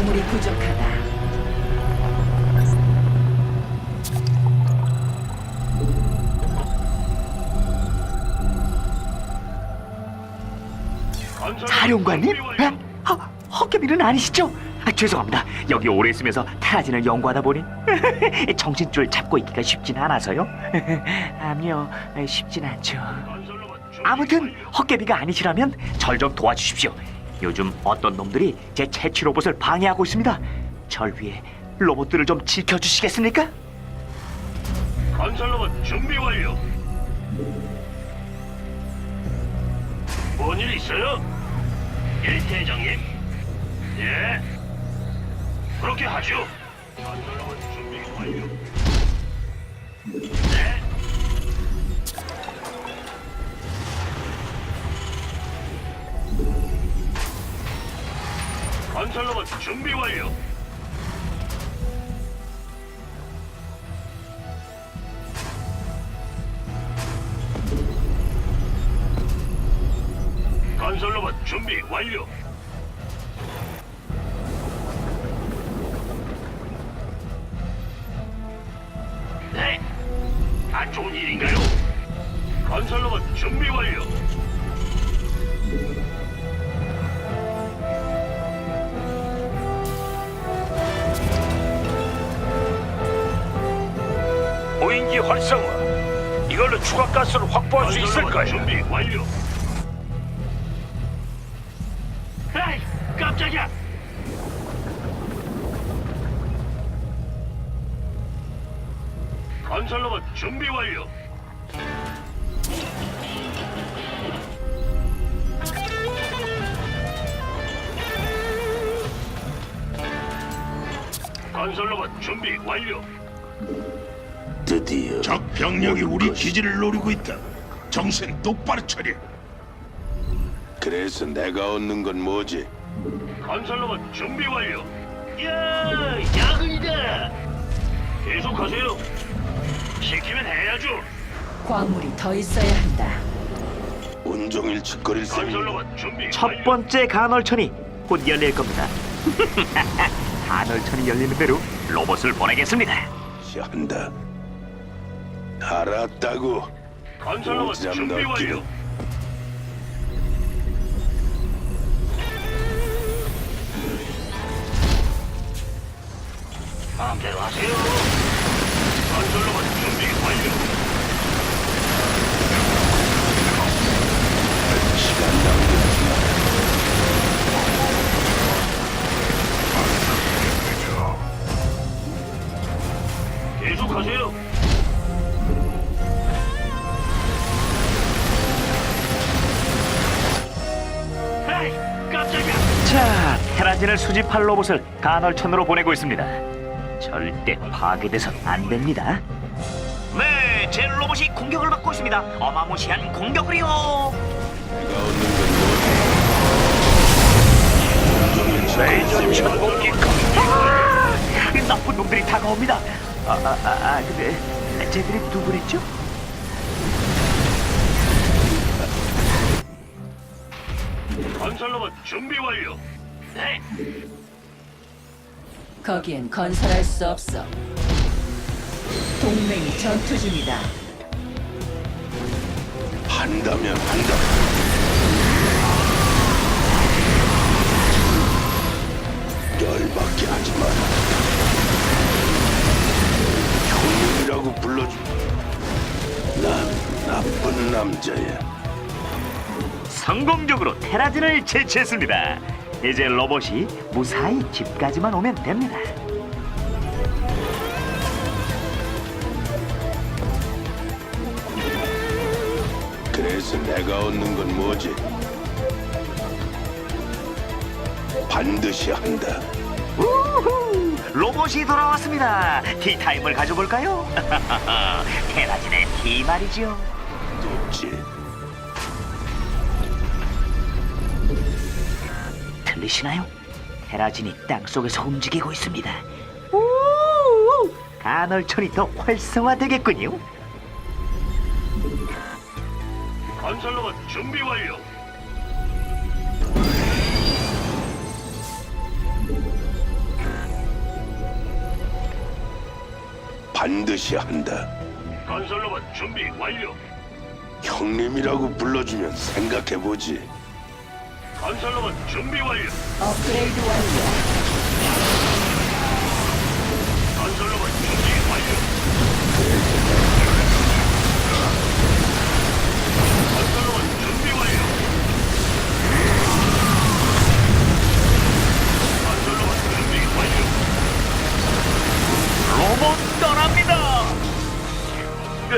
광물이 부족하다. 사령관님? 에? 허, 헛개비는 아니시죠? 아, 죄송합니다. 여기 오래 있으면서 테라진을 연구하다 보니 정신줄 잡고 있기가 쉽진 않아서요. 아니요, 쉽진 않죠. 아무튼 헛개비가 아니시라면 절 좀 도와주십시오. 요즘 어떤 놈들이 제 채취 로봇을 방해하고 있습니다. 절 위해 로봇들을 좀 지켜주시겠습니까? 건설로봇 준비 완료. 뭔일 있어요? 일대장님. 예. 그렇게 하죠. 건설로봇 준비 완료. 네. 건설로봇 준비 완료. 건설로봇 준비 완료. 네. 안 좋은 일인가요? 건설로봇 준비 완료. 활성화. 이걸로 추가 가스를 확보할 수 있을 거야. 준비 완료. 에이, 깜짝이야. 건설로봇 준비 완료. 건설로봇 준비 완료. 드디어 적 병력이 우리 것이- 기지를 노리고 있다. 정신 똑바로 차려. 그래서 내가 얻는 건 뭐지? 건설로봇 준비 완료. 야, 야근이다. 계속하세요. 시키면 해야죠. 광물이 더 있어야 한다. 온종일 짓거릴 셈이 건설로봇 준비 첫 완료. 번째 간헐천이 곧 열릴 겁니다. 간헐천이 열리는 대로 로봇을 보내겠습니다. 한다. 알았다고. 건설로봇 오지랖 준비 넓기는. 완료. 마음대로 하세요. 건설로봇 준비 완료. 시간 낭비하지 마. 계속하세요. 자, 테라진을 수집할 로봇을 간헐천으로 보내고 있습니다. 절대 파괴돼선 안 됩니다. 네, 제 로봇이 공격을 받고 있습니다. 어마무시한 공격을요. 레이저 전복기 아, 나쁜 놈들이 다가옵니다. 아, 아, 아, 아 근데 쟤들이 누구랬죠? 건설로봇 준비 완료. 네. 거기엔 건설할 수 없어. 동맹이 전투 중이다. 한다면 한다. 열받게 하지 마라. 형님이라고 불러줘. 난 나쁜 남자야. 성공적으로 테라진을 제치했습니다. 이제 로봇이 무사히 집까지만 오면 됩니다. 그래서 내가 얻는 건 뭐지? 반드시 한다. 우후! 로봇이 돌아왔습니다. 티타임을 가져볼까요? 테라진의 티 말이죠. 됐지. 보이시나요? 테라진이 땅속에서 움직이고 있습니다. 오! 간헐천이 더 활성화되겠군요. 건설로봇 준비 완료. 반드시 한다. 건설로봇 준비 완료. 형님이라고 불러주면 생각해보지. 건설로봇 준비 완료. 업그레이드 완료. 건설로봇 준비 완료. 건설로봇 준비 완료. 건설로봇 준비 완료. 로봇 떠납니다. 으,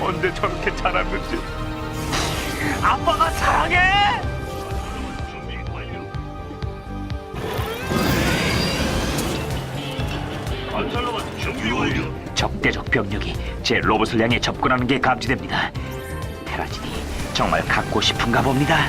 언제 저렇게 자랐는지. 병력이 제 로봇을 향해 접근하는 게 감지됩니다. 테라진이 정말 갖고 싶은가 봅니다.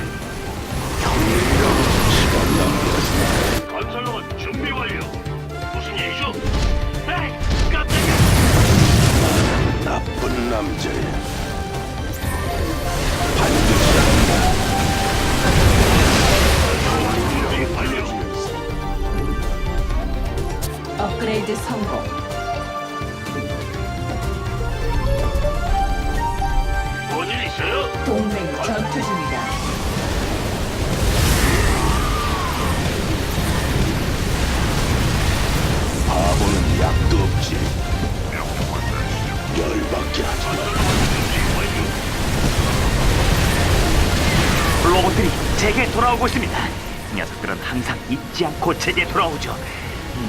잊지 않고 제게 돌아오죠.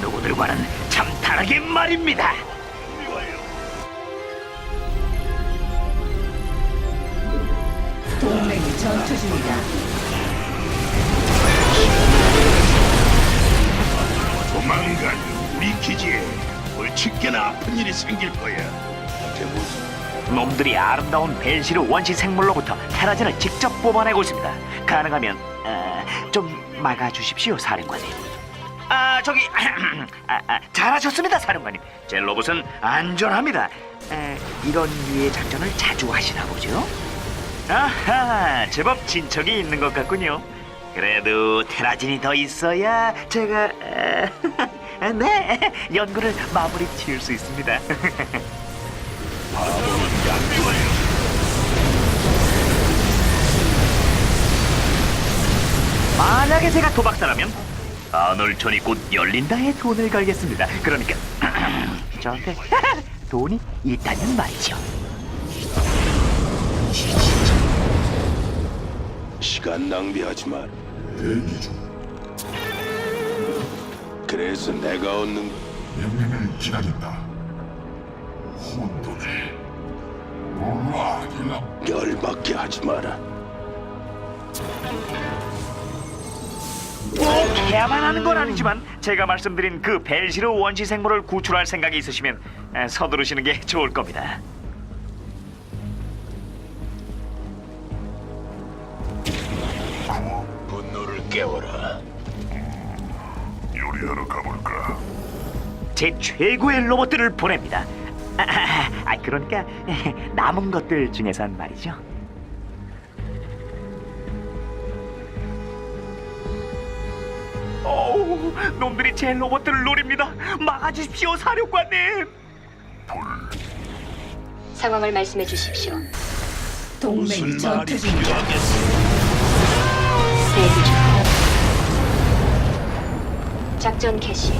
누구들과는 참 다르게 말입니다. 동맹이 전투 중이다. 조만간 우리 기지에 벌칙게나 아픈 일이 생길 거야. 해보지. 놈들이 아름다운 벨시르 원시 생물로부터 테라진을 직접 뽑아내고 있습니다. 가능하면 어, 좀 막아주십시오, 사령관님. 아 저기 아, 아, 잘하셨습니다, 사령관님. 제 로봇은 안전합니다. 에, 이런 류의 작전을 자주 하시나 보죠? 아하, 제법 진척이 있는 것 같군요. 그래도 테라진이 더 있어야 제가 에, 네 연구를 마무리 지을 수 있습니다. 만약에 제가 도박사라면 아놀촌이 곧 열린다에 돈을 걸겠습니다. 그러니까 저한테 돈이 있다는 말이죠. 시간 낭비하지 마라. 그래서 내가 얻는 명령을 기다린다. 혼돈에 놀라 길라 열받게 하지 마라. 꼭 해야만 하는 건 아니지만 제가 말씀드린 그 벨시르 원시 생물을 구출할 생각이 있으시면 에, 서두르시는 게 좋을 겁니다. 분노를 깨워라. 요리하러 가볼까? 제 최고의 로봇들을 보냅니다. 아, 아, 아, 그러니까 남은 것들 중에선 말이죠. 놈들이 제 로봇들을 노립니다. 막아주십시오, 사령관님. 상황을 말씀해 주십시오. 동맹 전투 중이다. 대기 중. 작전 개시.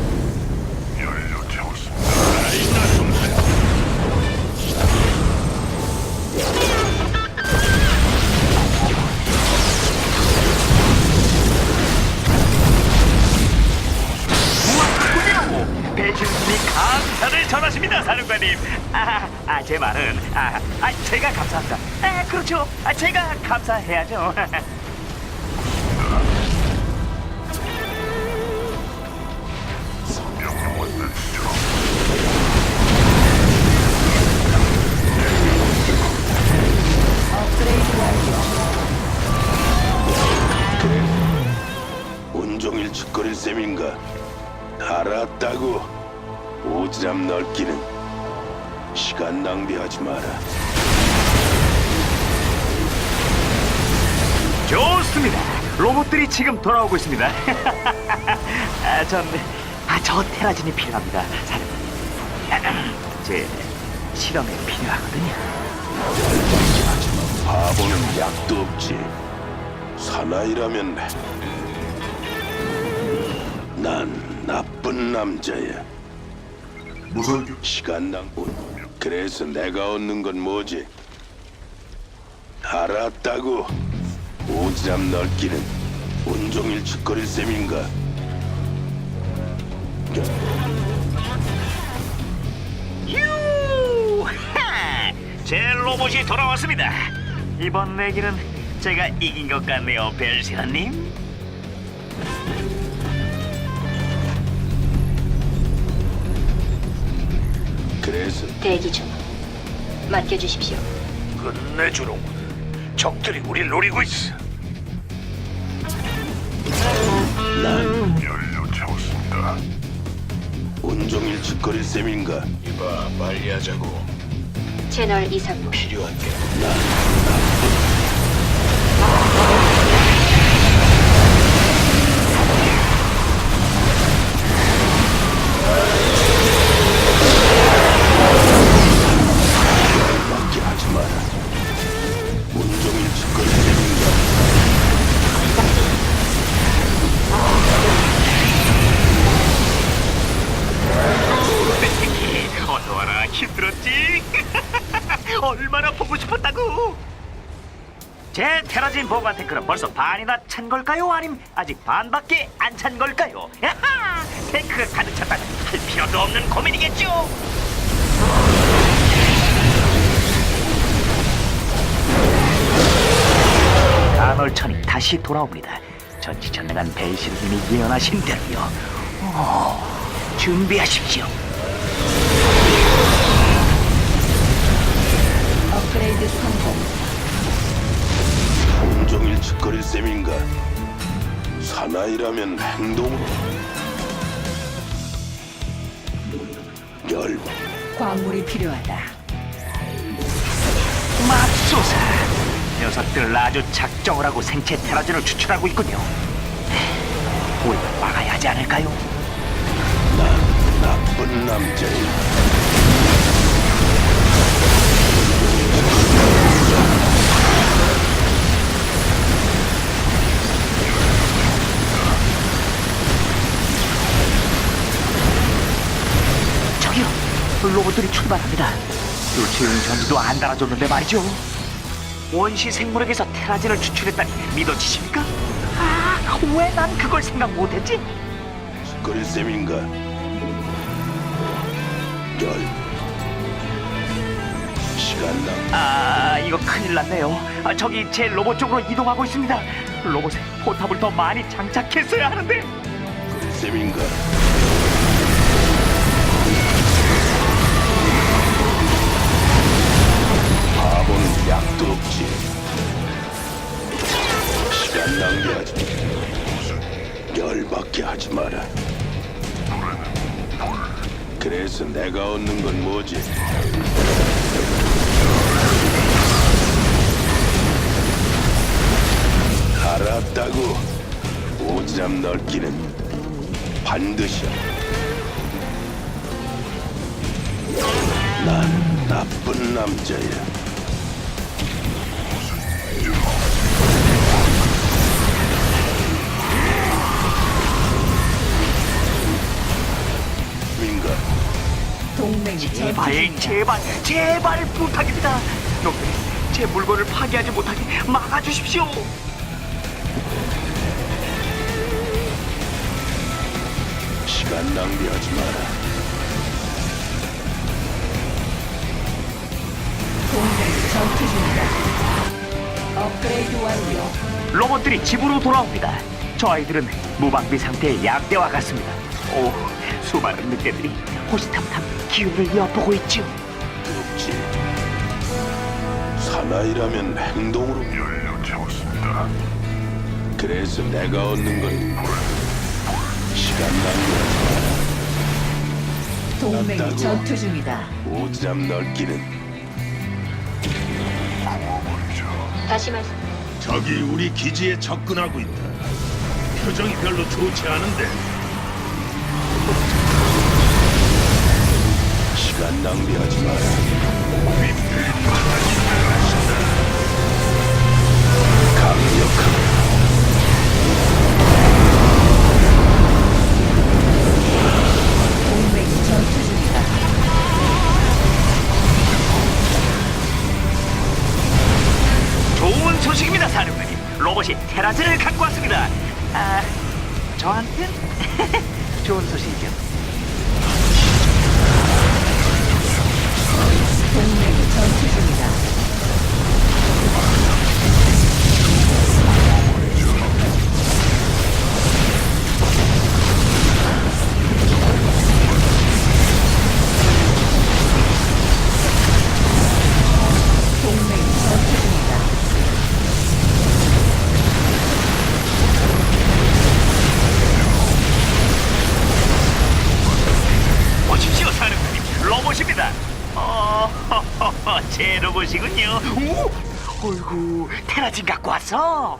고맙군요. 배신님이 감사를 전하십니다, 사령관님. 아, 아, 제 말은 아, 아, 제가 감사합니다. 아, 그렇죠. 아, 제가 감사해야죠. 로봇들이 지금 돌아오고 있습니다. 아, 전, 아, 저 테라진이 필요합니다, 사령관님. 제 실험에 필요하거든요. 바보는 약도 없지. 사나이라면 난 나쁜 남자야. 무슨 시간 낭비. 그래서 내가 얻는 건 뭐지? 알았다고. 오지랖 넓기는 온종일 짓거릴 셈인가? 유하! 제 로봇이 돌아왔습니다. 이번 내기는 제가 이긴 것 같네요, 벨시라님. 그래서 대기 중. 맡겨주십시오. 끝내주로군. 적들이 우릴 노리고 있어. 연료 채웠습니다. 온종일 짓거릴 셈인가? 이봐 빨리 하자고. 채널 이상무. 필요한 게밖 얼마나 보고 싶었다고? 제 테라진 보관 탱크는 벌써 반이나 찬 걸까요? 아님 아직 반밖에 안 찬 걸까요? 야하! 탱크가 가득 찼다면 할 필요도 없는 고민이겠죠? 간헐천이 다시 돌아옵니다. 전지전능한 벨시르님이 예언하신 대로요. 오, 준비하십시오. 업그레이드 성공. 온종일 짓거릴 셈인가? 사나이라면 행동으로 열 광물이 필요하다. 맙소사 녀석들 아주 작정을 하고 생체 테라진을 추출하고 있군요 우리가 막아야 하지 않을까요? 나쁜 남자야. 저기요 로봇들이 출발합니다 루치움 전지도 안 달아줬는데 말이죠 원시 생물에게서 테라진을 추출했다니 믿어지십니까? 아, 왜 난 그걸 생각 못했지? 짓거릴 셈인가? 열 시간 낭아 이거 큰일 났네요 아, 저기 제 로봇 쪽으로 이동하고 있습니다 로봇에 포탑을 더 많이 장착했어야 하는데 셈인가? 바보는 약도 없지. 시간 낭비하지. 열받게 하지 마라. 그래서 내가 얻는 건 뭐지? 오지랖 넓기는 반드시 난 나쁜 남자야. 민가 동맹이 전투 제발 중이다. 제발 제발 부탁입니다 놈들이 제 물건을 파괴하지 못하게 막아주십시오 시간 낭비하지 마라. 동맹이 전투 중이다. 업그레이드 완료. 로봇들이 집으로 돌아옵니다 저 아이들은 무방비 상태의 약대와 같습니다 오 수많은 늑대들이 호시탐탐 기운을 엿보고 있죠 없지. 사나이라면 행동으로. 연료 채웠습니다. 그래서 내가 얻는 건 시간 낭비하지 동맹이. 전투 중이다. 오지랖 넓기는 다시 말씀. 적이 우리 기지에 접근하고 있다. 표정이 별로 좋지 않은데 시간 시간 낭비하지 마라. 왔어.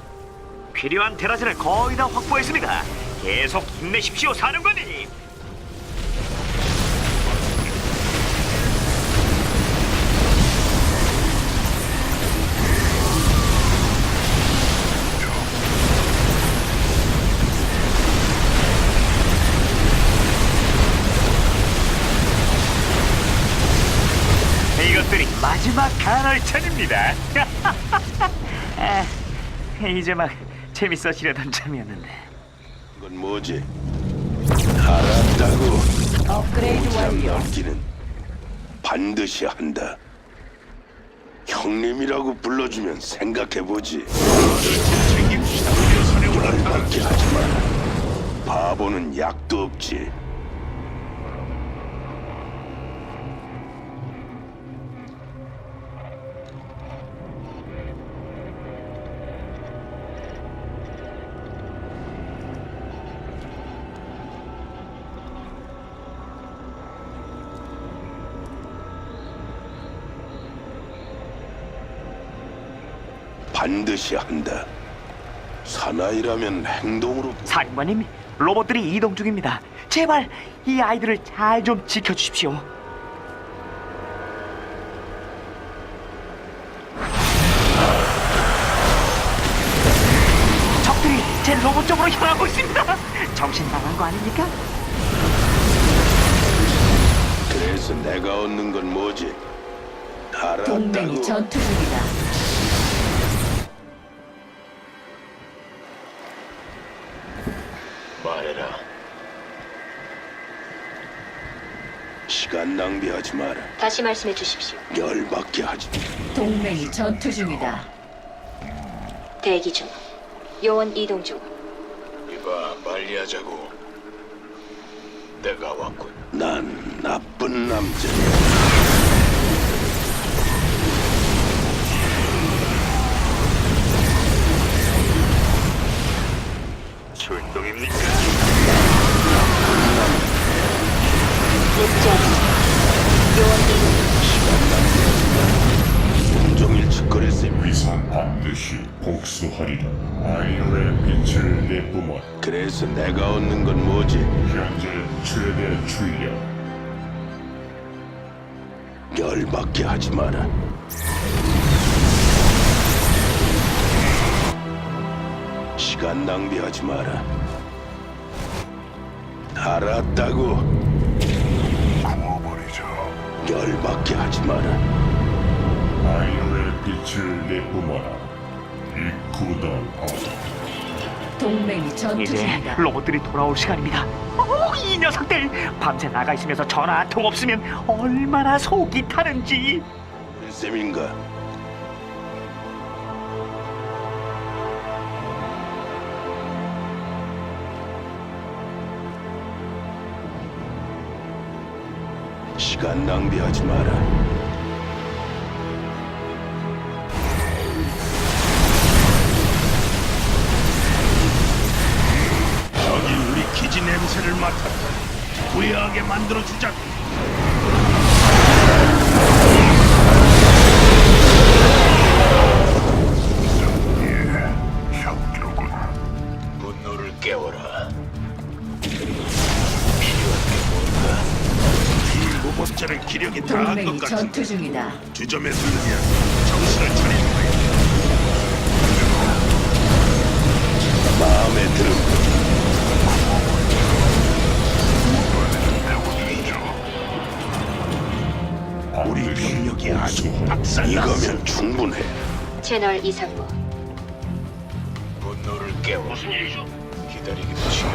필요한 테라진을 거의 다 확보했습니다. 계속 힘내십시오, 사령관님. 이것들이 마지막 간헐천입니다. 아, 이제 막 재밌어지려던 참이었는데. 건 뭐지? 알았다고. 업그레이드 완료. 넓기는 반드시 한다. 형님이라고 불러주면 생각해보지. 책임지다. 사령을 열받게 하지 마라. 바보는 약도 없지. 반드시 한다. 사나이라면 행동으로 사령관님, 로봇들이 이동 중입니다. 제발 이 아이들을 잘 좀 지켜주십시오. 적들이 제 로봇 쪽으로 향하고 있습니다. 정신 나간 거 아닙니까? 그래서 내가 얻는 건 뭐지? 동맹이 알았다고. 전투 중이다. 낭비하지 마라. 다시 말씀해 주십시오. 열받게 하지. 동맹이 전투 중이다. 대기 중. 요원 이동 중. 이봐, 빨리 하자고. 내가 왔군. 난 나쁜 남자야. 반드시 복수하리라. 아이노의 빛을 내뿜어 그래서 내가 얻는 건 뭐지? 현재 최대 출력. 열받게 하지 마라. 시간 낭비하지 마라. 알았다고. 구워버리죠. 열받게 하지 마라. 아이노의 빛을 내뿜어라. 이 굳은 어 동맹이 전투 이제 중이다. 로봇들이 돌아올 시간입니다. 오, 이 녀석들 밤새 나가 있으면서 전화 한 통 없으면 얼마나 속이 타는지. 셈인가? 시간 낭비하지 마라. 냄새를 맡았다. 후회하게 만들어 주자고. 협조군. 분노를 깨워라. 필요한 게 뭔가? 두 번째는 기력이 다한 것 동맹이 같은데 전투 중이다. 주점에 들르면 채널 이상무. 분노를 깨워 무슨 일이죠? 기다리기도 싫어.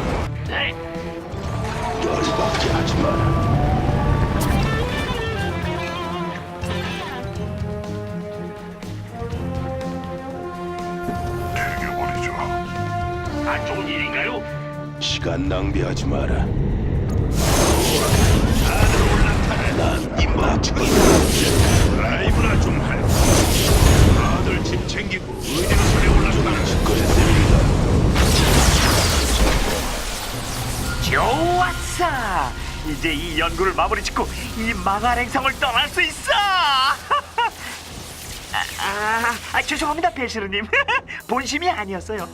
네. 열받게 하지 마라. 죽여버리죠. 안 좋은 일인가요? 시간 낭비하지 마라. 난 임마치거든. 라이브나 좀 할. 집 챙기고 의대로선에 올라타는 짓거릴 셈입니다. 좋았어. 이제 이 연구를 마무리 짓고 이 망할 행성을 떠날 수 있어. 아, 아, 아, 죄송합니다, 배시르님. 본심이 아니었어요.